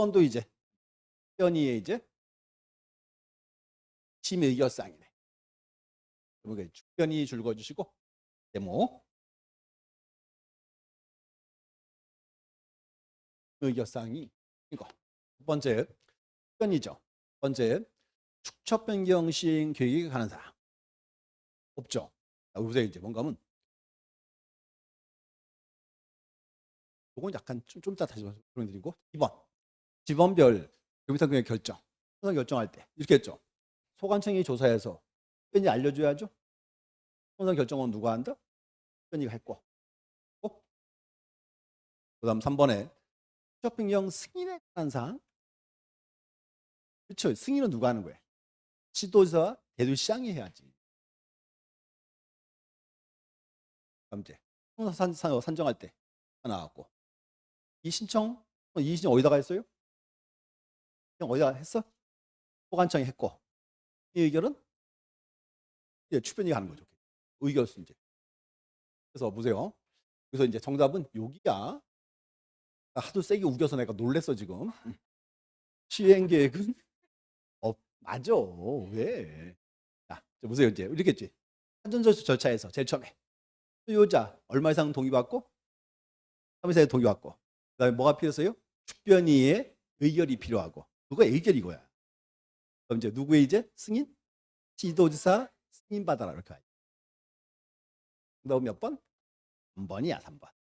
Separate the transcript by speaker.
Speaker 1: 10번도 이제 변이의 이제 심의결상이네. 그러니까 축변이 줄 거주시고 데모 의결상이 이거 두 번째 변이죠. 두 번째 축척 변경 시행 계획이 가는 사람 없죠. 자, 보세요 이제 뭔가 하면 이건 약간 좀, 좀 이따 다시 설명드리고 2번 지번별 교비상금액 결정 항상 결정할 때 이렇게 했죠. 소관청이 조사해서 변이 알려줘야죠. 항상 결정은 누가 한다? 변이가 했고 어? 그 다음 3번에 축척 변경 승인에 관한 사항 그렇죠. 승인은 누가 하는 거예요? 지도자 대도시장이 해야지. 다음 이제 산, 산, 산정할 때 나왔고 이 신청 이 신청 어디다가 했어요? 어디다 했어? 소관청이 했고 이 의결은 이제 추변이 가는 거죠. 의결 순제. 그래서 보세요. 그래서 이제 정답은 여기야. 하도 세게 우겨서 내가 놀랬어 지금. 시행 계획은 어 맞아 왜? 자 자, 보세요 이제 이렇게 했지. 사전 절차에서 제일 처음에 수요자 얼마 이상 동의받고 3회 이상 동의받고 그다음에 뭐가 필요했어요? 축변위의 의결이 필요하고 누가 의결 이거야. 그럼 이제 누구의 이제 승인? 지도지사 승인 받아라 이렇게. 그다음 몇 번? 3번이야 3번.